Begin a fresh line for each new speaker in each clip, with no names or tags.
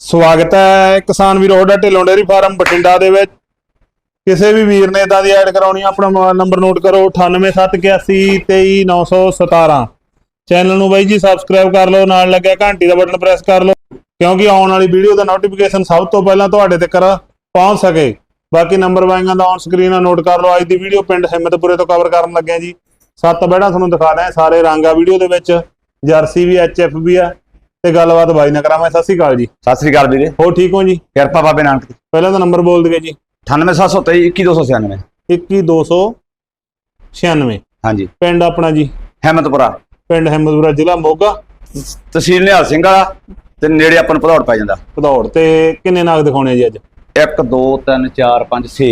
ਸਵਾਗਤ ਹੈ ਕਿਸਾਨ ਵੀਰ ਹੋਡਾ ਢਿੱਲੋਂ ਡੇਰੀ ਫਾਰਮ ਬਠਿੰਡਾ ਦੇ ਵਿੱਚ। ਕਿਸੇ ਵੀ ਵੀਰ ਨੇ ਇਦਾਂ ਦੀ ਐਡ ਕਰਾਉਣੀ ਆਪਣਾ ਮੋਬਾਈਲ ਨੰਬਰ ਨੋਟ ਕਰੋ 9871823917 ਚੈਨਲ ਨੂੰ ਬਾਈ ਜੀ ਸਬਸਕ੍ਰਾਈਬ ਕਰ ਲਓ, ਨਾਲ ਲੱਗਿਆ ਘੰਟੀ ਦਾ ਬਟਨ ਪ੍ਰੈਸ ਕਰ ਲਓ, ਕਿਉਂਕਿ ਆਉਣ ਵਾਲੀ ਵੀਡੀਓ ਦਾ ਨੋਟੀਫਿਕੇਸ਼ਨ ਸਭ ਤੋਂ ਪਹਿਲਾਂ ਤੁਹਾਡੇ ਤੱਕ ਪਹੁੰਚ ਸਕੇ। ਬਾਕੀ ਨੰਬਰ ਵਾਈਆਂ ਦਾ ਔਨ ਸਕਰੀਨ ਨੋਟ ਕਰ ਲਓ, ਅੱਜ ਦੀ ਵੀਡੀਓ ਪਿੰਡ ਹਿੰਮਤਪੁਰੇ ਤੋਂ ਕਵਰ ਕਰਨ ਲੱਗਿਆ ਜੀ। ਸੱਤ ਬੈੜਾਂ ਤੁਹਾਨੂੰ ਦਿਖਾ ਰਹੇ ਸਾਰੇ ਰੰਗ ਆ ਵੀਡੀਓ ਦੇ ਵਿੱਚ, ਜਰਸੀ ਵੀ ਐਚਐਫ ਵੀ ਆ। ਤੇ ਗੱਲਬਾਤ ਬਾਈ ਨਾ ਕਰਾਵਾਂ ਸਤਿ ਸ਼੍ਰੀ ਅਕਾਲ ਜੀ।
ਸਤਿ ਸ੍ਰੀ ਅਕਾਲ ਵੀਰੇ।
ਹੋ ਠੀਕ ਹੋ ਜੀ?
ਕਿਰਪਾ ਬਾਬੇ ਨਾਨਕ ਦੀ।
ਪਹਿਲਾਂ ਤਾਂ ਨੰਬਰ ਬੋਲ ਦਈਏ ਜੀ।
98723 21296
21296
ਹਾਂਜੀ।
ਪਿੰਡ ਆਪਣਾ ਜੀ?
ਹਿੰਮਤਪੁਰਾ
ਪਿੰਡ ਹਿੰਮਤਪੁਰਾ ਜ਼ਿਲ੍ਹਾ ਮੋਗਾ।
ਤਹਿਸੀਲ ਨਿਹਾਲ ਸਿੰਘ ਵਾਲਾ ਤੇ ਨੇੜੇ ਆਪਾਂ ਨੂੰ ਭਦੌੜ ਪੈ ਜਾਂਦਾ।
ਭਦੌੜ ਤੇ ਕਿੰਨੇ ਨਾਗ ਦਿਖਾਉਣੇ ਜੀ ਅੱਜ?
1 2 3 4 5 6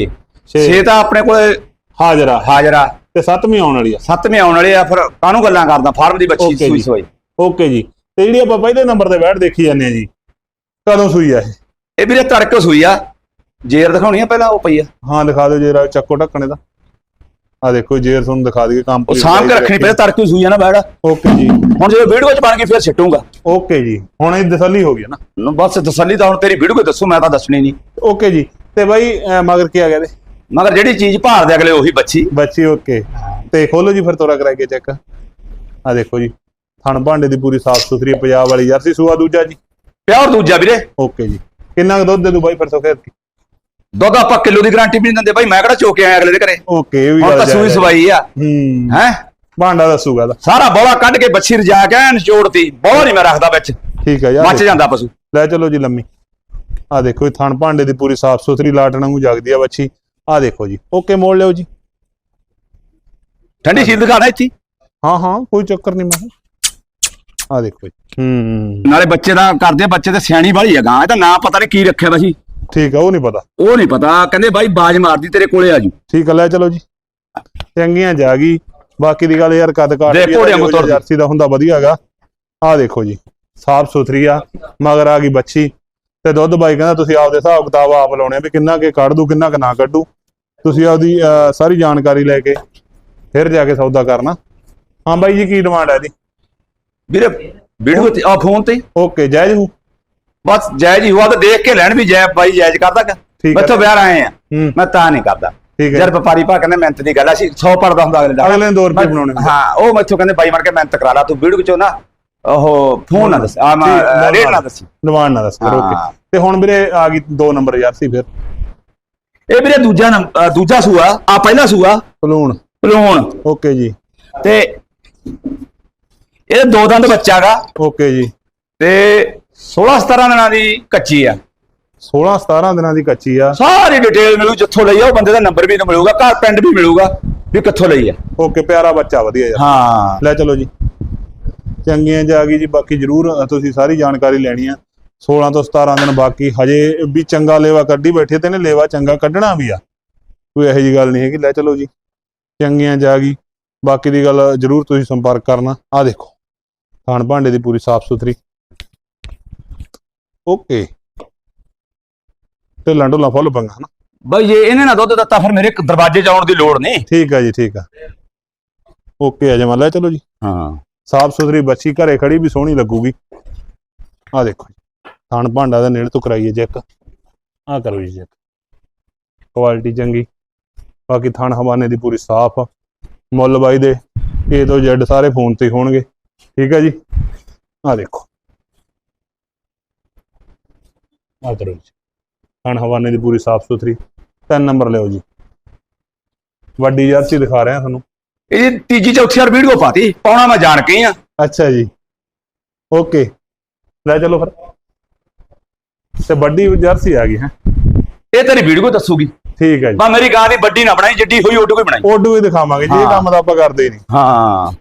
ਛੇ।
6 ਤਾਂ ਆਪਣੇ ਕੋਲੇ
ਹਾਜ਼ਰਾ।
ਹਾਜ਼ਰ। ਆ
ਤੇ ਸੱਤਵੀਂ ਆਉਣ ਵਾਲੀ ਆ।
ਸੱਤਵੇਂ ਆਉਣ ਵਾਲੇ ਆ ਫਿਰ ਕਾਹਨੂੰ ਗੱਲਾਂ ਕਰਦਾ? ਫਾਰਮ ਦੀ ਬੱਚੀ ਸੂਈ। ਸੋਈ
ਓਕੇ ਜੀ। ਤੇ ਜਿਹੜੀ ਆਪਾਂ ਪਹਿਲੇ ਨੰਬਰ ਤੇ ਬੈਠ ਦੇਖੀ ਜਾਂਦੇ ਆ ਜੀ ਕਦੋਂ ਸੂਈ ਆ ਇਹ?
ਇਹ ਵੀਰੇ ਤੜਕੇ ਸੂਈ ਆ। ਜੇਰ ਦਿਖਾਉਣੀ ਆ ਪਹਿਲਾਂ ਉਹ ਪਈ ਆ।
ਹਾਂ ਦਿਖਾ ਦਿਓ ਜਰਾ ਚੱਕੋ ਢੱਕਣੇ ਦਾ। ਆ ਦੇਖੋ ਜੇਰ ਤੁਹਾਨੂੰ ਦਿਖਾ ਦਈਏ
ਉਹ
ਕੰਪਨੀ
ਸਾਂਭ ਕੇ ਰੱਖਣੀ ਪਹਿਲਾਂ ਤੜਕੇ ਸੂਈ ਆ ਨਾ ਬੈੜ
ਓਕੇ ਜੀ।
ਹੁਣ ਜਦੋਂ ਵੀਡੀਓ ਚ ਬਣ ਗਈ ਫਿਰ ਛੱਟੂਗਾ
ਓਕੇ ਜੀ ਹੁਣ ਇਹ ਤਸੱਲੀ ਹੋ ਗਈ ਨਾ।
ਬਸ ਤਸੱਲੀ ਤਾਂ ਹੁਣ ਤੇਰੀ ਵੀਡੀਓ ਦੱਸੂ ਮੈਂ ਤਾਂ ਦੱਸਣੀ ਨਹੀਂ।
ਓਕੇ ਜੀ ਤੇ ਬਾਈ ਅਹ ਮਗਰ ਕੀ ਆ ਗਿਆ ਦੇ
ਮਗਰ ਜਿਹੜੀ ਚੀਜ਼ ਭਾਲਦੇ ਅਗਲੇ ਉਹੀ ਬੱਚੀ।
ਬੱਚੀ ਓਕੇ। ਤੇ ਖੋਲੋ ਜੀ ਫਿਰ ਤੋਰਾ ਕਰਾ ਕੇ ਚੈੱਕ ਆ ਦੇਖੋ ਜੀ। ਥਣ ਭਾਂਡੇ ਦੀ ਪੂਰੀ ਸਾਫ਼ ਸੁਥਰੀ ਪੰਜਾਬ ਵਾਲੀ ਜਰਸੀ ਸੂਆ ਦੂਜਾ ਜੀ।
ਪਿਓਰ ਦੂਜਾ ਵੀਰੇ।
ਓਕੇ ਜੀ। ਕਿੰਨਾ ਕੁ ਦੁੱਧ ਦੇ ਦੂ ਬਾਈ ਫਿਰ ਸੋਖੇ
ਦੁੱਧ ਆਪਾਂ ਕਿਲੋ ਦੀ ਗਾਰੰਟੀ ਵੀ ਨਹੀਂ ਦਿੰਦੇ ਭਾਈ ਮੈਂ ਕਿਹੜਾ ਚੋਕੇ ਆਇਆ ਅਗਲੇ ਦੇ ਘਰੇ।
ਓਕੇ ਇਹ ਵੀ
ਹੁਣ
ਗੱਲ
ਤਾਂ ਸੂਈ
ਜਾਇਜ਼ ਹੈ।
ਸਵਾਈ ਆ।
ਹੂੰ।
ਹੈ?
ਭਾਂਡਾ ਦੱਸੂਗਾ ਦਾ
ਸਾਰਾ ਬੋਲਾ ਕੱਢ ਕੇ ਬੱਛੀ ਰਜਾ ਕੇ ਨਿਚੋੜਤੀ ਬੋਲਾ ਨਹੀਂ ਮੈਂ ਰੱਖਦਾ ਵਿੱਚ।
ਠੀਕ ਹੈ ਯਾਰ
ਮੱਚ ਜਾਂਦਾ ਪਸ਼ੂ।
ਲੈ ਚਲੋ ਜੀ ਲੰਮੀ। ਆ ਦੇਖੋ ਇਹ ਥਣ ਭਾਂਡੇ ਦੀ ਪੂਰੀ ਸਾਫ਼ ਸੁਥਰੀ ਲਾਟਣ ਵਾਂਗੂ ਜਗਦੀ ਆ ਬੱਚੀ ਆ ਦੇਖੋ ਜੀ ਓਕੇ ਮੋੜ ਲਿਓ ਜੀ।
ਠੰਡੀ ਸੀਲ ਦਿਖਾਣਾ ਇੱਥੇ।
ਹਾਂ ਹਾਂ ਕੋਈ ਚੱਕਰ ਨਹੀਂ ਮੈਂ। ਆ ਦੇਖੋ ਜੀ। ਹੂੰ।
ਨਾਲੇ ਬੱਚੇ ਦਾ ਕਰਦੇ ਆ, ਬੱਚੇ ਤੇ ਸਿਆਣੀ ਵਾਲੀ ਆ ਗਾਂ। ਇਹ ਤਾਂ ਨਾਂ ਪਤਾ ਨਹੀਂ ਕੀ ਰੱਖਿਆ ਬਸੀ
ਠੀਕ ਆ ਉਹ ਨਹੀਂ ਪਤਾ।
ਉਹ ਨਹੀਂ ਪਤਾ। ਕਹਿੰਦੇ ਬਾਈ ਬਾਜ ਮਾਰਦੀ ਤੇਰੇ ਕੋਲੇ ਆ ਜੂ।
ਠੀਕ ਆ ਲੈ ਚਲੋ ਜੀ। ਚੰਗੀਆਂ ਜਾ ਗਈ। ਬਾਕੀ ਦੀ ਗੱਲ ਯਾਰ ਕੱਦ ਕਾਟ
ਦੇ
ਵੀ
ਘੋੜਿਆਂ ਮੁੱਤਰ।
ਜਰਸੀ ਦਾ ਹੁੰਦਾ ਵਧੀਆ ਹੈਗਾ ਆ ਦੇਖੋ ਜੀ ਸਾਫ਼ ਸੁਥਰੀ ਆ ਮਗਰ ਆ ਗਈ ਬੱਚੀ। ਤੇ ਦੁੱਧ ਬਾਈ ਕਹਿੰਦਾ ਤੁਸੀਂ ਆਪਦੇ ਹਿਸਾਬ ਕਿਤਾਬ ਆਪ ਲਾਉਣੇ ਆ ਵੀ ਕਿੰਨਾ ਕੇ ਕੱਢ ਦੂ ਕਿੰਨਾ ਕੇ ਨਾ ਕੱਢੂ। ਤੁਸੀਂ ਆਪਦੀ ਅਹ, ਸਾਰੀ ਜਾਣਕਾਰੀ ਲੈ ਕੇ ਫਿਰ ਜਾ ਕੇ ਸੌਦਾ ਕਰਨਾ। ਹਾਂ ਬਾਈ ਜੀ ਕੀ ਡਿਮਾਂਡ ਹੈ ਇਹਦੀ?
ਵੀਰੇ ਵੀਡੀਓ ਤੇ ਆ ਫੋਨ ਤੇ।
ਓਕੇ ਜਾਇਜ਼ ਹੂ।
ਬਸ ਜਾਇਜ਼ ਹੀ ਹੁਆ ਤਾਂ ਦੇਖ ਕੇ ਲੈਣ ਵੀ ਜੈ ਬਾਈ ਜਾਇਜ਼ ਕਰਦਾ
ਹੈ।
ਮੈਥੋਂ ਵਿਆਹ ਆਏ ਆ। ਮੈਂ ਤਾਂ ਨਹੀਂ ਕਰਦਾ। ਜਦ ਵਪਾਰੀ ਭਾ ਕਹਿੰਦੇ ਮਿਹਨਤ ਦੀ ਗੱਲ ਆ ਸੀ 100 ਪੜਦਾ ਹੁੰਦਾ ਅਗਲੇ ਦਾ।
ਅਗਲੇ ਨੇ 2 ਰੁਪਏ ਬਣਾਉਣੇ।
ਹਾਂ ਉਹ ਮੈਥੋਂ ਕਹਿੰਦੇ ਬਾਈ ਮੜ ਕੇ ਮਿਹਨਤ ਕਰਾ ਲਾ ਤੂੰ ਵੀਡੀਓ ਚੋਂ ਨਾ ਉਹ ਫੋਨ ਨਾ ਦੱਸ ਆ ਮੈਂ ਰੇਟ
ਨਾ
ਦੱਸੀ।
ਡਿਮਾਂਡ ਨਾ ਦੱਸ। ਓਕੇ। ਤੇ ਹੁਣ ਵੀਰੇ ਆ ਗਈ 2 ਨੰਬਰ ਜਰਸੀ ਫਿਰ।
ਇਹ ਵੀਰੇ ਦੂਜਾ ਦੂਜਾ ਸੂਆ ਆ ਪਹਿਲਾ ਸੂਆ।
ਪਲੂਣ।
ਪਲੂਣ।
ਓਕੇ ਜੀ।
ਤੇ ਇਹ ਦੋ ਦੰਦ ਬੱਚਾਗਾ
ਓਕੇ ਜੀ।
ਤੇ 16 17 ਦਿਨਾਂ ਦੀ ਕੱਚੀ ਆ।
16 17 ਦਿਨਾਂ ਦੀ ਕੱਚੀ ਆ।
ਸਾਰੀ ਡਿਟੇਲ ਮਿਲੂ ਜਿੱਥੋਂ ਲਈ ਆ ਉਹ ਬੰਦੇ ਦਾ ਨੰਬਰ ਵੀ ਮਿਲੂਗਾ ਘਰ ਪਿੰਡ ਵੀ ਮਿਲੂਗਾ ਵੀ ਕਿੱਥੋਂ ਲਈ ਆ।
ਓਕੇ ਪਿਆਰਾ ਬੱਚਾ ਵਧੀਆ ਯਾਰ।
ਹਾਂ।
ਲੈ ਚਲੋ ਜੀ। ਚੰਗੀਆਂ ਜਾ ਗਈ ਜੀ ਬਾਕੀ ਜਰੂਰ ਤੁਸੀਂ ਸਾਰੀ ਜਾਣਕਾਰੀ ਲੈਣੀ ਆ। 16 ਤੋਂ 17 ਦਿਨ ਬਾਕੀ ਹਜੇ ਵੀ ਚੰਗਾ ਲੇਵਾ ਕੱਢੀ ਬੈਠੇ ਤੇ ਨੇ ਲੇਵਾ ਚੰਗਾ ਕੱਢਣਾ ਵੀ ਆ। ਕੋਈ ਇਹੋ ਜੀ ਗੱਲ ਨਹੀਂ ਹੈਗੀ ਲੈ ਚਲੋ ਜੀ। ਚੰਗੀਆਂ ਜਾ ਗਈ। ਬਾਕੀ ਦੀ ਗੱਲ ਜਰੂਰ ਤੁਸੀਂ ਸੰਪਰਕ ਕਰਨਾ। ਆ ਦੇਖੋ। ਥਾਣ ਭਾਂਡੇ ਦੀ ਪੂਰੀ ਸਾਫ਼ ਸੁਥਰੀ। ਓਕੇ। ਢਿੱਲਾਂ ਢੁੱਲਾਂ ਫੁੱਲ ਪੰਗਾ ਨਾ
ਬਈ ਜੇ ਇਹਨੇ ਨਾ ਦੁੱਧ ਦਿੱਤਾ ਫਿਰ ਮੇਰੇ ਦਰਵਾਜ਼ੇ 'ਚ ਆਉਣ ਦੀ ਲੋੜ ਨਹੀਂ।
ਠੀਕ ਆ ਜੀ ਠੀਕ ਆ। ਓਕੇ ਆ ਜਮਾ ਲੈ ਚਲੋ ਜੀ।
ਹਾਂ।
ਸਾਫ਼ ਸੁਥਰੀ ਬੱਚੀ ਘਰੇ ਖੜੀ ਵੀ ਸੋਹਣੀ ਲੱਗੂਗੀ। ਆ ਦੇਖੋ ਜੀ ਥਣ ਭਾਂਡਾ ਦਾ ਨੇੜੇ ਤੋਂ ਕਰਾਈਏ ਚੈੱਕ। ਆ ਕਰੋ ਜੀ ਚੈੱਕ। ਕੁਆਲਿਟੀ ਚੰਗੀ। ਬਾਕੀ ਥਣ ਹਵਾਨੇ ਦੀ ਪੂਰੀ ਸਾਫ਼ ਮੁੱਲ ਬਾਈ ਦੇ A ਤੋਂ Z ਸਾਰੇ ਫੋਨ ਤੇ ਹੋਣਗੇ। ਠੀਕ ਹੈ ਜੀ। ਆ ਦੇਖੋ। ਆ ਕਰੋ ਜੀ। ਥਣ ਹਵਾਨੇ ਦੀ ਪੂਰੀ ਸਾਫ਼ ਸੁਥਰੀ। ਤਿੰਨ ਨੰਬਰ ਲਿਓ ਜੀ। ਵੱਡੀ ਜਰਸੀ ਦਿਖਾ ਰਿਹਾ ਤੁਹਾਨੂੰ।
ਇਹ ਤੀਜੀ ਚੌਥੀ ਵਾਰ ਵੀਡੀਓ ਪਾਤੀ। ਪਾਉਣਾ ਮੈਂ ਜਾਣ ਕੇ ਹੀ ਆ।
ਅੱਛਾ ਜੀ। ਓਕੇ। ਲੈ ਚਲੋ ਫਿਰ। ਤੇ ਵੱਡੀ ਜਰਸੀ ਆ ਗਈ ਹੈ।
ਇਹ ਤੇਰੀ ਵੀਡੀਓ ਦੱਸੂਗੀ।
ਠੀਕ ਹੈ ਜੀ।
ਬਾ ਮੇਰੀ ਗਾਂ ਦੀ ਵੱਡੀ ਨਾ ਬਣਾਈ ਜਿੱਡੀ ਹੋਈ ਓਡੂ ਕੋਈ ਬਣਾਈ।
ਓਡੂ ਵੀ ਦਿਖਾਵਾਂਗੇ। ਜੀ ਇਹ
ਹਾਂ।
ਕੰਮ ਤਾਂ ਆਪਾਂ ਕਰਦੇ ਹੀ ਨਹੀਂ।
ਹਾਂ।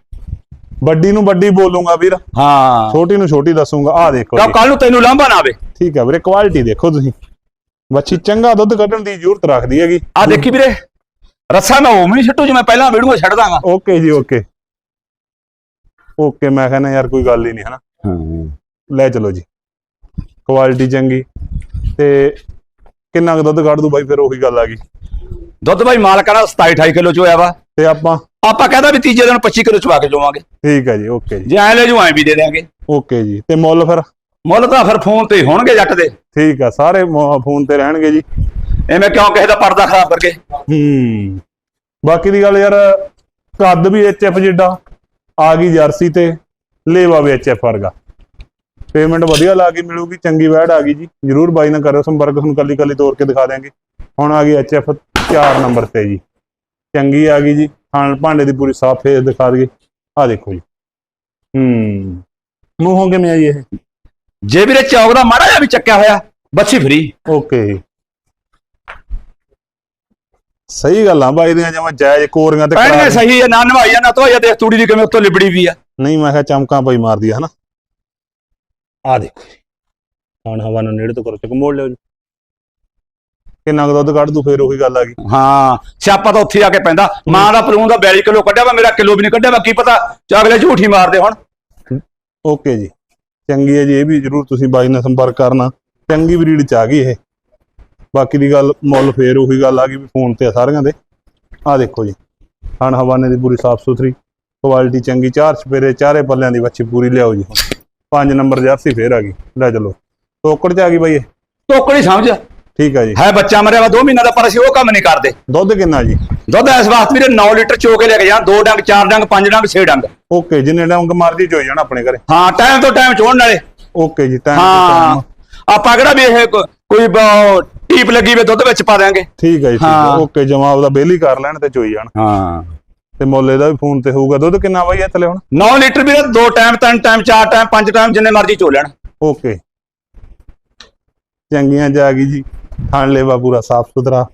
ਵੱਡੀ ਨੂੰ ਵੱਡੀ ਬੋਲੂੰਗਾ ਵੀਰ।
ਹਾਂ।
ਛੋਟੀ ਨੂੰ ਛੋਟੀ ਦੱਸੂੰਗਾ ਆ ਦੇਖੋ
ਤਾਂ
ਜੀ।
ਕੱਲ ਨੂੰ ਤੈਨੂੰ ਲਾਂਭਾ ਨਾ ਆਵੇ।
ਠੀਕ ਹੈ ਵੀਰੇ ਕੁਆਲਿਟੀ ਦੇਖੋ ਤੁਸੀਂ। ਬੱਚੀ ਚੰਗਾ ਦੁੱਧ ਕੱਢਣ ਦੀ ਜ਼ਰੂਰਤ ਰੱਖਦੀ ਹੈਗੀ।
ਆ ਦੇਖੀ ਵੀਰੇ ਰੱਸਾ ਮੈਂ ਉਹ ਵੀ ਨਹੀਂ ਛੱਟੂ ਜਿਵੇਂ ਪਹਿਲਾਂ ਵੀਡੀਓ ਛੱਡ ਦਾਂਗਾ।
ਓਕੇ ਜੀ ਓਕੇ। ਓਕੇ ਮੈਂ ਕਹਿੰਦਾ ਯਾਰ ਕੋਈ ਗੱਲ ਹੀ ਨਹੀਂ ਹਨਾ? ਲੈ ਚਲੋ ਜੀ। ਕੁਆਲਿਟੀ ਚੰਗੀ। ਤੇ ਕਿੰਨਾ ਕੁ ਦੁੱਧ ਕੱਢ ਦੂ ਬਾਈ ਫਿਰ ਉਹੀ ਗੱਲ ਆ ਗਈ।
ਦੁੱਧ ਭਾਈ ਮਾਲਕਾਂ ਦਾ 27 28 ਕਿਲੋ ਚ ਹੋਇਆ ਵਾ।
ਤੇ ਆਪਾਂ
ਆਪਾਂ ਕਹਿੰਦਾ ਵੀ ਤੀਜੇ ਦਿਨ 25 ਕਿਲੋ ਚਵਾ ਕੇ ਲਵਾਂਗੇ
ਠੀਕ ਹੈ ਜੀ ਓਕੇ ਜੀ।
ਜੇ ਐ ਲੈ ਜੂ ਐ ਵੀ ਦੇ ਦੇਾਂਗੇ
ਓਕੇ ਜੀ ਤੇ ਮੁੱਲ ਫਿਰ?
ਮੁੱਲ ਤਾਂ ਫਿਰ ਫੋਨ ਤੇ ਹੀ ਹੋਣਗੇ ਜੱਟ ਦੇ।
ਠੀਕ ਆ ਸਾਰੇ ਫੋਨ ਤੇ ਰਹਿਣਗੇ ਜੀ।
ਐਵੇਂ ਕਿਉਂ ਕਿਸੇ ਦਾ ਪਰਦਾ ਖਰਾਬ ਕਰਕੇ?
ਹੂੰ। ਬਾਕੀ ਦੀ ਗੱਲ ਯਾਰ ਕੱਦ ਵੀ ਐਚਐਫ ਜਿੱਡਾ ਆ ਗਈ ਜਰਸੀ ਤੇ ਲੇਵਾ ਵੀ ਐਚਐਫ ਵਰਗਾ। ਪੇਮੈਂਟ ਵਧੀਆ ਲਾ ਕੇ ਮਿਲੂਗੀ ਚੰਗੀ ਵੈੜ ਆ ਗਈ ਜੀ। ਜਰੂਰ ਬਾਈ ਨਾਲ ਕਰਿਓ ਸੰਪਰਕ ਤੁਹਾਨੂੰ ਕੱਲੀ ਕੱਲੀ ਤੋੜ ਕੇ ਦਿਖਾ ਦਿਆਂਗੇ। ਹੁਣ ਆ ਗਈ ਐਚਐਫ 4 ਨੰਬਰ ਤੇ ਜੀ। ਚੰਗੀ ਆ ਗਈ ਜੀ ਹਾਂ ਭਾਂਡੇ ਦੀ ਪੂਰੀ ਸਾਫ਼ ਫੇਸ ਦਿਖਾ ਦਈਏ। ਆ ਦੇਖੋ ਜੀ। ਹੂੰ। ਮੂੰਹੋਂ ਕਿਵੇਂ ਆ ਜੀ ਇਹ?
ਜੇ ਵੀਰੇ ਚੌਕ ਦਾ ਮਾੜਾ ਜਿਹਾ ਵੀ ਚੱਕਿਆ ਹੋਇਆ ਬੱਚੀ ਫਰੀ।
ਓਕੇ। ਸਹੀ ਗੱਲਾਂ ਬਾਈ ਦੀਆਂ ਜਮਾ ਜਾਇਜ਼ ਕੋਰੀਆਂ ਤੇ ਕਰਾਰੀਆਂ।
ਸਹੀ ਹੈ ਨਾ ਨਵਾਈ ਨਾ ਧੋਈ ਆ ਦੇਖ ਤੂੜੀ ਦੀ ਕਿਵੇਂ ਉੱਤੋਂ ਲਿਬੜੀ ਵੀ ਆ।
ਨਹੀਂ ਮੈਂ ਕਿਹਾ ਚਮਕਾਂ ਪਈ ਮਾਰਦੀ ਆ ਹਨਾ। ਆ ਦੇਖੋ ਹੁਣ ਹਵਾ ਨੂੰ ਨੇੜੇ ਤੋਂ ਕਰੋ ਚੱਕ ਮੋੜ ਲਿਓ ਜੀ। ਕਿੰਨਾ ਕੁ ਦੁੱਧ ਕੱਢ ਦੂ ਫੇਰ ਉਹੀ ਗੱਲ ਆ ਗਈ।
ਹਾਂ ਸਿਆਪਾ ਤਾਂ ਉੱਥੇ ਆ ਕੇ ਪੈਂਦਾ। ਮਾਂ ਦਾ ਪਲੂਨ ਦਾ 42 ਕਿਲੋ ਕੱਢਿਆ ਵਾ ਮੇਰਾ ਕਿਲੋ ਵੀ ਨਹੀਂ ਕੱਢਿਆ ਵਾ ਕੀ ਪਤਾ ਚਾਗਲੇ ਝੂਠੀ ਮਾਰਦੇ ਹੁਣ।
ਓਕੇ ਜੀ। ਚੰਗੀ ਹੈ ਜੀ ਇਹ ਵੀ ਜਰੂਰ ਤੁਸੀਂ ਬਾਈ ਨਾਲ ਸੰਪਰਕ ਕਰਨਾ। ਚੰਗੀ ਬਰੀਡ ਚ ਆ ਗਈ ਇਹ। ਬਾਕੀ ਦੀ ਗੱਲ ਮੁੱਲ ਫੇਰ ਉਹੀ ਗੱਲ ਆ ਗਈ ਵੀ ਫੋਨ ਤੇ ਆ ਸਾਰਿਆਂ ਦੇ। ਆ ਦੇਖੋ ਜੀ। ਹਣ ਹਵਾਨੇ ਦੀ ਪੂਰੀ ਸਾਫ਼ ਸੁਥਰੀ ਕੁਆਲਿਟੀ ਚੰਗੀ ਚਾਰ ਚਪੇਰੇ ਚਾਰੇ ਪੱਲਿਆਂ ਦੀ ਬੱਚੀ ਪੂਰੀ ਲਿਆਓ ਜੀ। ਹੁਣ ਪੰਜ ਨੰਬਰ ਜਰਸੀ ਫੇਰ ਆ ਗਈ। ਲੈ ਚਲੋ। ਤੋਕੜ ਚ ਆ ਗਈ ਬਾਈ ਇਹ।
ਟੋਕੜੀ ਸਮਝ।
ਠੀਕ ਹੈ ਜੀ।
ਹੈ ਬੱਚਾ ਮਰਿਆ ਵਾ 2 ਮਹੀਨਾ ਦਾ ਪਰ ਅਸੀਂ ਉਹ ਕੰਮ ਨਹੀਂ ਕਰਦੇ।
ਦੁੱਧ ਕਿੰਨਾ ਜੀ?
ਦੁੱਧ ਇਸ ਵਾਸਤੇ ਵੀਰੇ 9 ਲੀਟਰ ਚੋ ਕੇ ਲੈ ਕੇ ਜਾਂ 2 ਡੰਗ 4 ਡੰਗ 5 ਡੰਗ 6 ਡੰਗ।
ਓਕੇ ਜਿੰਨੇ ਡੰਗ ਮਰਜ਼ੀ ਚੋਈ ਜਾਣਾ ਆਪਣੇ ਘਰੇ।
ਹਾਂ ਟਾਈਮ ਤੋਂ ਟਾਈਮ ਚੋਣ ਨਾਲੇ।
ਓਕੇ ਜੀ ਟਾਈਮ
ਹਾਂ। ਆਪਾਂ ਕਿਹੜਾ ਵੀ ਇਹ ਕੋਈ ਟੀਪ ਲੱਗੀ ਵੇ ਦੁੱਧ ਵਿੱਚ ਪਾ ਦਿਆਂਗੇ।
ਠੀਕ ਹੈ ਜੀ ਠੀਕ ਹੈ। ਓਕੇ ਜਮਾਬ ਦਾ ਬੇਲੀ ਕਰ ਲੈਣ ਤੇ ਚੋਈ ਜਾਣ।
ਹਾਂ।
ਤੇ ਮੁੱਲ ਇਹਦਾ ਵੀ ਫੋਨ ਤੇ ਹੋਊਗਾ। ਦੁੱਧ ਕਿੰਨਾ ਬਾਈ ਥਲੇ ਹੁਣ
9 ਲੀਟਰ ਵੀਰੇ 2 ਟਾਈਮ 3 ਟਾਈਮ 4 ਟਾਈਮ 5 ਟਾਈਮ ਜਿੰਨੇ ਮਰਜ਼ੀ ਚੋ ਲੈਣ।
ਓਕੇ। ਚੰਗੀਆਂ ਜਾ ਗਈ ਜੀ। ਥਣ ਲੇਵਾ ਪੂਰਾ ਸਾਫ਼ ਸੁਥਰਾ।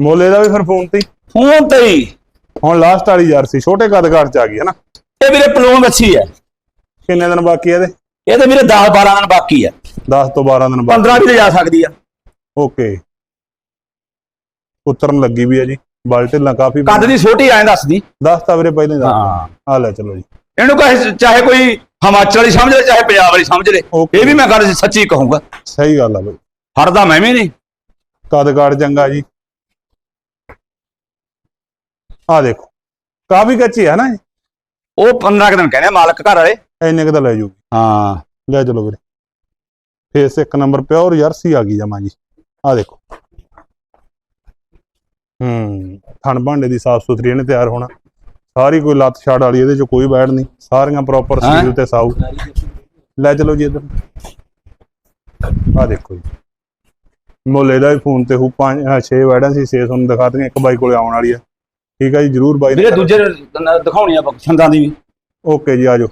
ਮੁੱਲ ਇਹਦਾ ਵੀ ਫਿਰ ਫੋਨ ਤੇ ਹੀ।
ਫੋਨ ਤੇ ਹੀ?
ਹੁਣ ਲਾਸਟ ਵਾਲੀ ਜਰਸੀ ਛੋਟੇ ਕੱਦ ਕਾਠ ਚ ਆ ਗਈ ਹੈ ਨਾ।
ਇਹ ਵੀਰੇ ਪਲੂਨ ਵੱਛੀ ਹੈ।
ਕਿੰਨੇ ਦਿਨ ਬਾਕੀ ਇਹਦੇ?
ਇਹਦੇ ਵੀਰੇ 10 12 ਦਿਨ ਬਾਕੀ ਆ
10 ਤੋਂ 12 ਦਿਨ ਬਾਕੀ।
15 ਵੀ ਲਿਜਾ ਸਕਦੀ ਆ।
ਓਕੇ। ਉਤਰਨ ਲੱਗੀ ਵੀ ਹੈ ਜੀ। ਬਲਟਿਲਾਂ ਕਾਫੀ
ਕੱਦ ਦੀ ਛੋਟੀ ਐਂ ਦੱਸਦੀ।
ਦੱਸ ਤਾਂ ਵੀਰੇ ਪਹਿਲਾਂ ਹੀ ਦੱਸ।
ਹਾਂ।
ਆ ਲੈ ਚਲੋ ਜੀ।
ਇਹਨੂੰ ਕਹੇ ਚਾਹੇ ਕੋਈ ਹਿਮਾਚਲ ਵਾਲੀ ਸਮਝ ਲੈ ਚਾਹੇ ਪੰਜਾਬ ਵਾਲੀ ਸਮਝ ਲੈ। ਇਹ ਵੀ ਮੈਂ ਗੱਲ ਸੱਚੀ ਕਹੂੰਗਾ।
ਸਹੀ ਗੱਲ ਆ ਬਈ।
ਹਰਦਾ ਮੈਂ ਵੀ ਨਹੀਂ।
ਕਦ ਕਾਠ ਚੰਗਾ ਜੀ। ਆ ਦੇਖੋ ਕਾਫੀ ਕੱਚੀ ਹੈ ਨਾ ਇਹ?
ਉਹ 15 ਕੁ ਦਿਨ ਕਹਿੰਦੇ ਆ ਮਾਲਕ ਘਰ ਵਾਲੇ।
ਇੰਨੇ ਕੁ ਤਾਂ ਲੈ ਜੂਗੀ
ਹਾਂ।
ਲੈ ਚਲੋ ਵੀਰੇ। ਫੇਸ ਇੱਕ ਨੰਬਰ ਪਿਓਰ ਜਰਸੀ ਆ ਗਈ ਜਮਾ ਜੀ। ਆ ਦੇਖੋ। ਹੂੰ ਥਣ ਭਾਂਡੇ ਦੀ ਸਾਫ਼ ਸੁਥਰੀ ਇਹਨੇ ਤਿਆਰ ਹੋਣਾ। ਸਾਰੀ ਕੋਈ ਲੱਤ ਛਾੜ ਵਾਲੀ ਇਹਦੇ ਚ ਕੋਈ ਬੈੜ ਨਹੀਂ। ਸਾਰੀਆਂ ਪ੍ਰੋਪਰ? ਸੀਲ ਤੇ ਸਾਊ। ਲੈ ਚਲੋ ਜੀ ਇਧਰ। ਆ ਦੇਖੋ ਜੀ। ਮੁੱਲ ਵੀ ਫੋਨ ਤੇ ਹੂ ਪੰਜ 6 ਵੈੜਾਂ ਸੀ 6 ਤੁਹਾਨੂੰ ਦਿਖਾ ਦਿੰਗੇ ਇੱਕ ਬਾਈ ਕੋਲੇ ਆਉਣ ਵਾਲੀ ਆ। ਠੀਕ ਆ ਜੀ ਜਰੂਰ ਬਾਈ
ਵੀਰੇ ਦੂਜੇ ਦਿਖਾਉਣੀ ਆ ਛੰਦਾਂ ਦੀ ਵੀ।
ਓਕੇ ਜੀ ਆਜੋ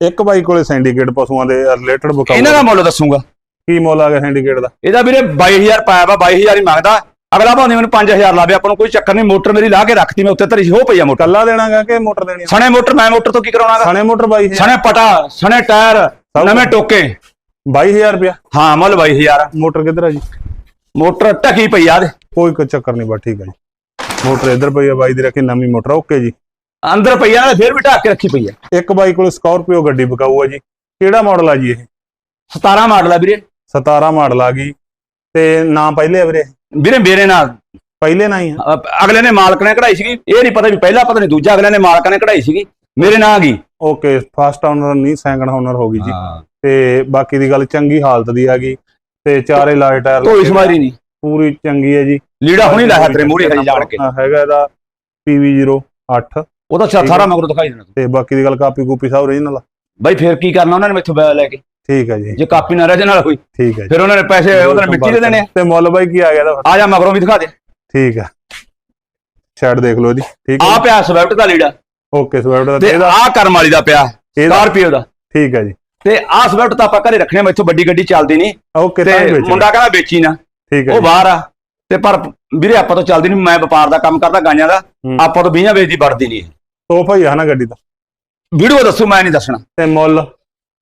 ਇੱਕ ਬਾਈ ਕੋਲੇ ਸਿੰਡੀਕੇਟ ਪਸ਼ੂਆਂ ਦੇ ਰਿਲੇਟਡ ਬਕਾਊ
ਇਹਨਾਂ ਦਾ ਮੁੱਲ ਦੱਸੂਗਾ।
ਕੀ ਮੁੱਲ ਆ ਗਿਆ ਸਿੰਡੀਕੇਟ ਦਾ?
ਇਹਦਾ ਵੀਰੇ 22000 ਪਾਇਆ ਵਾ 22000 ਹੀ ਮੰਗਦਾ। ਅਗਲਾ ਭਾਵੇਂ ਮੈਨੂੰ 5000 ਲਾਵੇ ਆਪਾਂ ਨੂੰ ਕੋਈ ਚੱਕਰ ਨਹੀਂ ਮੋਟਰ ਮੇਰੀ ਲਾ ਕੇ ਰੱਖਤੀ ਮੈਂ ਉੱਤੇ ਧਰੀ ਉਹ ਪਈ ਆ ਮੋਟਰ।
ਕੱਲਾ ਦੇਣਾਗਾ ਕਿ ਮੋਟਰ ਦੇਣੀ?
ਸਣੇ ਮੋਟਰ ਮੈਂ ਮੋਟਰ ਤੋਂ ਕੀ ਕਰਾਉਣਾਗਾ?
ਸਣੇ ਮੋਟਰ ਬਾਈ ਹੈ
ਸਣੇ ਪਟਾ ਸਣੇ ਟਾਇਰ ਨਵੇਂ ਟੋਕੇ।
22000 ਰੁਪਿਆ
ਹਾਂ ਮੁੱਲ 22000
ਮੋਟਰ ਕਿੱਧਰ ਆ ਜੀ?
ਮੋਟਰ ਢਕੀ ਪਈ ਆ ਦੇ
ਕੋਈ ਕੋਈ ਚੱਕਰ ਨਹੀਂ ਬਾ ਠੀਕ ਜੀ। ਮੋਟਰ ਇੱਧਰ ਪਈ ਆ ਬਾਈ ਦੀ ਰੱਖੀ ਨਵੀਂ ਮੋਟਰ ਓਕੇ ਜੀ।
ਅੰਦਰ ਪਈ ਆ ਫਿਰ ਵੀ ਢੱਕ ਕੇ ਰੱਖੀ ਪਈ ਆ।
ਇੱਕ ਬਾਈ ਕੋਲ ਸਕਾਰਪੀਓ ਗੱਡੀ ਬਕਾਊ ਆ ਜੀ। ਕਿਹੜਾ ਮਾਡਲ ਆ ਜੀ ਇਹ?
17 ਮਾਡਲ ਆ ਵੀਰੇ।
17 ਮਾਡਲ ਆ ਗਈ। ਤੇ ਨਾਂ ਪਹਿਲੇ ਆ ਵੀਰੇ।
ਵੀਰੇ ਮੇਰੇ ਨਾਲ।
ਪਹਿਲੇ ਨਾ ਹੀ ਆ।
ਅ- ਅਗਲੇ ਨੇ ਮਾਲਕ ਨੇ ਕਢਾਈ ਸੀਗੀ। ਇਹ ਨਹੀਂ ਪਤਾ ਵੀ ਪਹਿਲਾ ਪਤਾ ਨਹੀਂ ਦੂਜਾ ਅਗਲੇ ਨੇ ਮਾਲਕ ਨੇ ਕਢਾਈ ਸੀਗੀ। ਮੇਰੇ ਨਾਂ ਆ ਗਈ।
ਓਕੇ ਫਸਟ ਓਨਰ ਨਹੀਂ ਸੈਕੰਡ ਓਨਰ ਹੋ ਗਈ ਜੀ। ਤੇ ਬਾਕੀ ਦੀ ਗੱਲ ਚੰਗੀ ਹਾਲਤ ਦੀ ਆ ਗਈ। ਤੇ ਚਾਰੇ ਲਾਏ ਟਾਇਰ
ਕੋਈ
ਲੱਗੇ
ਸਵਾਰੀ ਨਹੀਂ।
ਪੂਰੀ ਚੰਗੀ ਹੈ ਜੀ।
ਲੀੜਾ ਹੁਣੀ ਲਾਇਆ ਤੇਰੇ ਮੂਹਰੇ ਹਜੇ ਜਾਣ ਕੇ।
ਹੈਗਾ ਇਹਦਾ PV08
ਉਹ ਤਾਂ। ਮਗਰੋਂ ਦਿਖਾਈ ਦੇਣਾ
ਤੇ। ਬਾਕੀ ਦੀ ਗੱਲ ਕਾਪੀ ਕੂਪੀ ਸਭ ਓਰੀਜਨਲ
ਬਾਈ ਫਿਰ ਕੀ ਕਰਨਾ ਉਹਨਾਂ ਨੇ ਮੈਥੋਂ ਬੈ ਲੈ ਕੇ?
ਠੀਕ ਹੈ ਜੀ।
ਜੇ ਕਾਪੀ ਨਾ ਰਹਿ ਨਾਲ ਹੋਈ
ਠੀਕ ਹੈ
ਫਿਰ ਉਹਨਾਂ ਨੇ ਪੈਸੇ ਉਹਨਾਂ ਨੇ ਮਿੱਟੀ ਦੇ ਦੇਣੇ ਆ।
ਤੇ ਮੁੱਲ ਬਾਈ ਕੀ ਆ ਗਿਆ ਇਹਦਾ?
ਆ ਜਾ ਮਗਰੋਂ ਵੀ ਦਿਖਾ ਦੇ।
ਠੀਕ ਹੈ ਸ਼ਰਟ ਦੇਖ ਲਓ ਜੀ ਠੀਕ
ਆ
ਹੈ
ਪਿਆ ਸਵਿਫਟ ਦਾ ਲੀੜਾ।
ਓਕੇ ਸਵਿਫਟ ਦਾ
ਤੇ ਆ ਕਰਮ ਵਾਲੀ ਦਾ ਪਿਆ ਸਕਾਰਪੀਓ ਦਾ
ਠੀਕ ਹੈ ਜੀ।
ਤੇ ਆ ਸਵਿਫਟ ਤਾਂ ਆਪਾਂ ਘਰੇ ਰੱਖਣੇ ਆ, ਮੈਥੋਂ ਵੱਡੀ ਗੱਡੀ ਚੱਲਦੀ ਨਹੀਂ।
ਓਕੇ ਤਾਂ ਵਿੱਚ
ਮੁੰਡਾ ਕਹਿੰਦਾ ਵੇਚੀ ਨਾ।
ਠੀਕ ਹੈ
ਉਹ। ਬਾਹਰ ਆ। ਤੇ ਪਰ ਵੀਰੇ ਆਪਾਂ ਤੋਂ ਚੱਲਦੀ ਨਹੀਂ ਮੈਂ ਵਪਾਰ ਦਾ ਕੰਮ ਕਰਦਾ ਗਾਈਆਂ ਦਾ। ਆਪਾਂ ਤੋਂ 20 ਵੇਚਦੀ ਵੜਦੀ ਨਹੀਂ
ਤੋਹਫਾ ਹੀ ਆ ਨਾ ਗੱਡੀ ਦਾ।
ਵੀਡੀਓ ਦੱਸੂ ਮੈਂ ਨਹੀਂ ਦੱਸਣਾ।
ਤੇ ਮੁੱਲ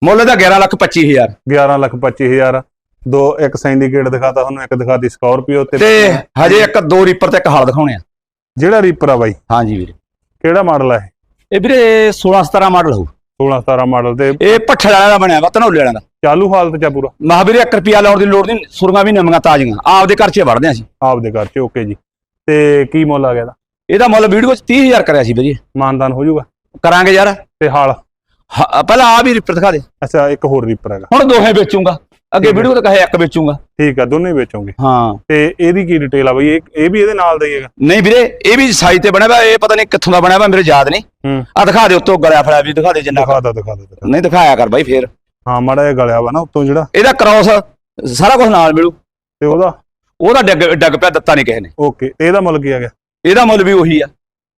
ਮੁੱਲ ਇਹਦਾ 11 ਲੱਖ 25000
11 ਲੱਖ 25000 ਦੋ ਇੱਕ ਸਿੰਡੀਕੇਟ ਦਿਖਾਤਾ ਤੁਹਾਨੂੰ ਇੱਕ ਦਿਖਾਤੀ ਸਕਾਰਪੀਓ ਤੇ
ਤੇ ਹਜੇ ਇੱਕ ਦੋ ਰੀਪਰ ਤੇ ਇੱਕ ਹਲ ਦਿਖਾਉਣੇ ਆ।
ਜਿਹੜਾ ਰੀਪਰ ਆ ਬਾਈ?
ਹਾਂਜੀ ਵੀਰੇ।
ਕਿਹੜਾ ਮਾਡਲ ਆ ਇਹ?
ਇਹ ਵੀਰੇ 16 17 ਮਾਡਲ ਹੋਊ।
16 17 ਮਾਡਲ ਤੇ
ਇਹ ਭੱਠਲ ਵਾਲਿਆਂ ਦਾ ਬਣਿਆ ਵਾ ਧਨੌਲੇ ਵਾਲਿਆਂ ਦਾ।
ਚਾਲੂ ਹਾਲਤ ਚ ਆ ਪੂਰਾ?
ਮਹਾਵੀਰੇ 1 ਰੁਪਿਆ ਲਾਉਣ ਦੀ ਲੋੜ ਨਹੀਂ ਸੁਰਗਾ ਵੀ ਨਵੀਆਂ ਤਾਜ਼ੀਆਂ। ਆਪਦੇ ਘਰ 'ਚ ਵੜਦੇ ਆ ਅਸੀਂ।
ਆਪਦੇ ਘਰ ਚ ਓਕੇ ਜੀ। ਤੇ ਕੀ ਮੁੱਲ ਆ ਗਿਆ ਇਹਦਾ?
ਇਹਦਾ ਮੁੱਲ ਵੀਡੀਓ 'ਚ 30000 ਕਰਿਆ ਸੀ ਵੀਰੇ।
ਮਾਨਦਾਨ ਹੋ ਜਾਊਗਾ?
ਕਰਾਂਗੇ ਯਾਰ।
ਤੇ ਹਾਲ?
ਹਾਂ, ਪਹਿਲਾਂ ਆ ਵੀ ਰਿਪਰ ਦਿਖਾ ਦੇ।
ਅੱਛਾ ਇੱਕ ਹੋਰ ਰੀਪਰ ਹੈਗਾ।
ਹੁਣ ਦੋਹੇ ਵੇਚੂੰਗਾ। ਅੱਗੇ। ਵੀਡੀਓ ਤਾਂ ਕਹੇ ਇੱਕ ਵੇਚੂੰਗਾ।
ਠੀਕ ਆ ਦੋਨੇ ਵੇਚੋਗੇ।
ਹਾਂ।
ਤੇ ਇਹਦੀ ਕੀ ਡਿਟੇਲ ਆ ਬਈ? ਇਹ ਇਹ ਵੀ ਇਹਦੇ ਨਾਲ ਦਾ ਹੀ ਹੈਗਾ।
ਨਹੀਂ ਵੀਰੇ ਇਹ ਵੀ ਸਾਈਜ਼ ਤੇ ਬਣਿਆ ਵਾ ਇਹ ਪਤਾ ਨਹੀਂ ਕਿੱਥੋਂ ਦਾ ਬਣਿਆ ਵਾ ਮੇਰੇ ਯਾਦ ਨਹੀਂ।
ਹੂੰ।
ਆ ਦਿਖਾ ਦੇ ਉੱਤੋਂ ਗਲਿਆ ਫੜਿਆ ਵੀ ਦਿਖਾ ਦੇ ਜਿੰਨਾ।
ਦਿਖਾ ਦਾ ਦਿਖਾ ਦਾ
ਨਹੀਂ ਦਿਖਾਇਆ ਕਰ ਬਾਈ ਫੇਰ।
ਹਾਂ ਮਾੜਾ ਜਿਹਾ ਗਲਿਆ ਵਾ ਨਾ ਉੱਤੋਂ ਜਿਹੜਾ।
ਇਹਦਾ ਕ੍ਰਾਸ ਸਾਰਾ ਕੁਝ ਨਾਲ ਮਿਲੂ।
ਤੇ ਉਹਦਾ?
ਉਹਦਾ ਡੱਗ ਡੱਗ ਪਿਆ ਦਿੱਤਾ ਨਹੀਂ ਕਿਸੇ ਨੇ।
ਓਕੇ ਤੇ ਇਹਦਾ ਮੁੱਲ ਕੀ ਆ ਗਿਆ?
ਇਹਦਾ ਮੁੱਲ ਵੀ ਉਹੀ ਆ।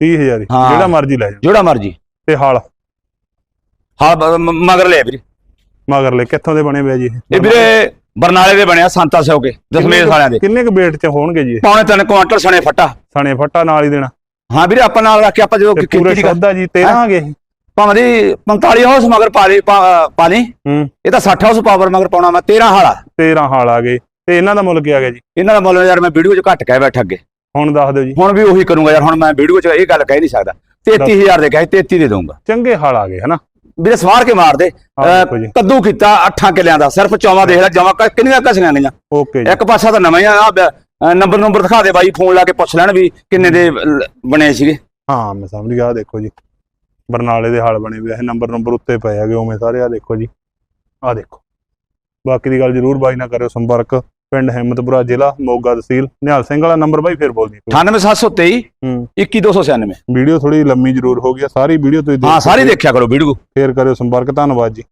30000 ਹੀ।
ਹਾਂ।
ਜਿਹੜਾ ਮਰਜ਼ੀ ਲੈ ਜਾ
ਜਿਹੜਾ ਮਰਜ਼ੀ।
ਤੇ ਹਾਲ।
ਹਾਂ ਬ- ਮ- ਮਗਰ ਲੈ ਵੀਰੇ।
ਮਗਰਲੇ ਕਿੱਥੋਂ ਦੇ ਬਣੇ ਹੋਏ ਆ ਜੀ
ਇਹ? ਵੀਰੇ ਬਰਨਾਲੇ ਦੇ ਬਣਿਆ ਸੰਤਾ ਸਿਓ ਕੇ ਦਸਮੇਲ ਵਾਲਿਆਂ ਦੇ।
ਕਿੰਨੇ ਕੁ weight ਚ ਹੋਣਗੇ ਜੀ ਇਹ?
ਪੌਣੇ ਤਿੰਨ ਕੁਆਂਟਲ ਸਣੇ ਫੱਟਾ।
ਸਣੇ ਫੱਟਾ ਨਾਲ ਹੀ ਦੇਣਾ।
ਹਾਂ ਵੀਰੇ ਆਪਾਂ ਨਾਲ ਰੱਖ ਕੇ ਆਪਾਂ ਜਦੋਂ
ਤੇ
ਦੀ
ਸ਼ੁੱਧ ਆ ਜੀ 13 ਆ ਗਏ ਇਹ?
ਭਾਵੇਂ ਦੀ 45 ਹਾਊਸ ਮਗਰ ਪਾ ਲਈ ਪਾ ਪਾ ਲਈ
ਹੂੰ।
ਇਹ ਤਾਂ 60 ਹਾਊਸ ਪਾਵਰ ਮਗਰ ਪਾਉਣਾ ਮੈਂ 13 ਹਾਲਾ
13 ਹਾਲ ਆ ਗਏ। ਤੇ ਇਹਨਾਂ ਦਾ ਮੁੱਲ ਕੀ ਆ ਗਿਆ ਜੀ?
ਇਹਨਾਂ ਦਾ ਮੁੱਲ ਯਾਰ ਮੈਂ ਵੀਡੀਓ 'ਚ ਘੱਟ ਕਹਿ ਬੈਠਾ ਅੱਗੇ।
ਹੁਣ ਦੱਸ ਦਿਓ ਜੀ।
ਹੁਣ ਵੀ ਉਹੀ ਕਰੂੰਗਾ ਯਾਰ ਹੁਣ ਮੈਂ ਵੀਡੀਓ 'ਚ ਇਹ ਗੱਲ ਕਹਿ ਨਹੀਂ ਸਕਦਾ। 33000 ਦੇ ਕਹੇ 33 ਦੇ ਦਊਂਗਾ।
ਚੰਗੇ ਹਾਲ ਆ ਗਏ ਹਨਾ?
ਵੀਰੇ ਸਵਾਰ ਕੇ ਮਾਰ ਦੇ।
ਦੇਖੋ ਜੀ।
ਕੱਦੂ ਕੀਤਾ 8 ਕਿੱਲਿਆਂ ਦਾ ਸਿਰਫ ਚੌਵਾ ਦੇਖ ਲੈ ਜਮਾ ਕਿੰਨੀਆਂ ਘਸੀਆਂ ਗਈਆਂ?
ਓਕੇ ਜੀ।
ਇੱਕ ਪਾਸਾ ਤਾਂ ਨਵਾਂ ਹੀ ਆ ਆਹ ਨੰਬਰ ਨੰਬਰ ਦਿਖਾ ਦੇ ਬਾਈ ਫੋਨ ਲਾ ਕੇ ਪੁੱਛ ਲੈਣ ਵੀ ਕਿੰਨੇ ਦੇ ਲ- ਬਣੇ ਸੀਗੇ।
ਹਾਂ ਮੈਂ ਸਮਝ ਗਿਆ ਆਹ ਦੇਖੋ ਜੀ। ਬਰਨਾਲੇ ਦੇ ਹਾਲ ਬਣੇ ਹੋਏ ਆ ਨੰਬਰ ਨੰਬਰ ਉੱਤੇ ਪਏ ਹੈਗੇ ਉਵੇਂ ਸਾਰੇ ਆ ਦੇਖੋ ਜੀ। ਆ ਦੇਖੋ। ਬਾਕੀ ਦੀ ਗੱਲ ਜਰੂਰ ਬਾਈ ਨਾਲ ਕਰਿਓ ਸੰਪਰਕ। ਪਿੰਡ ਹਿੰਮਤਪੁਰਾ ਜ਼ਿਲ੍ਹਾ ਮੋਗਾ ਤਹਿਸੀਲ ਨਿਹਾਲ ਸਿੰਘ ਵਾਲਾ ਨੰਬਰ ਬਾਈ ਫੇਰ ਬੋਲ ਦੀ
98723
ਹੂੰ।
21296
ਵੀਡੀਓ ਥੋੜੀ ਲੰਮੀ ਜਰੂਰ ਹੋ ਗਈ ਆ ਸਾਰੀ ਵੀਡੀਓ ਤੁਸੀਂ
ਹਾਂ
ਦੇਖੋ।
ਸਾਰੀ ਦੇਖਿਆ ਕਰੋ ਵੀਡੀਓ।
ਫੇਰ ਕਰਿਓ ਸੰਪਰਕ ਧੰਨਵਾਦ ਜੀ।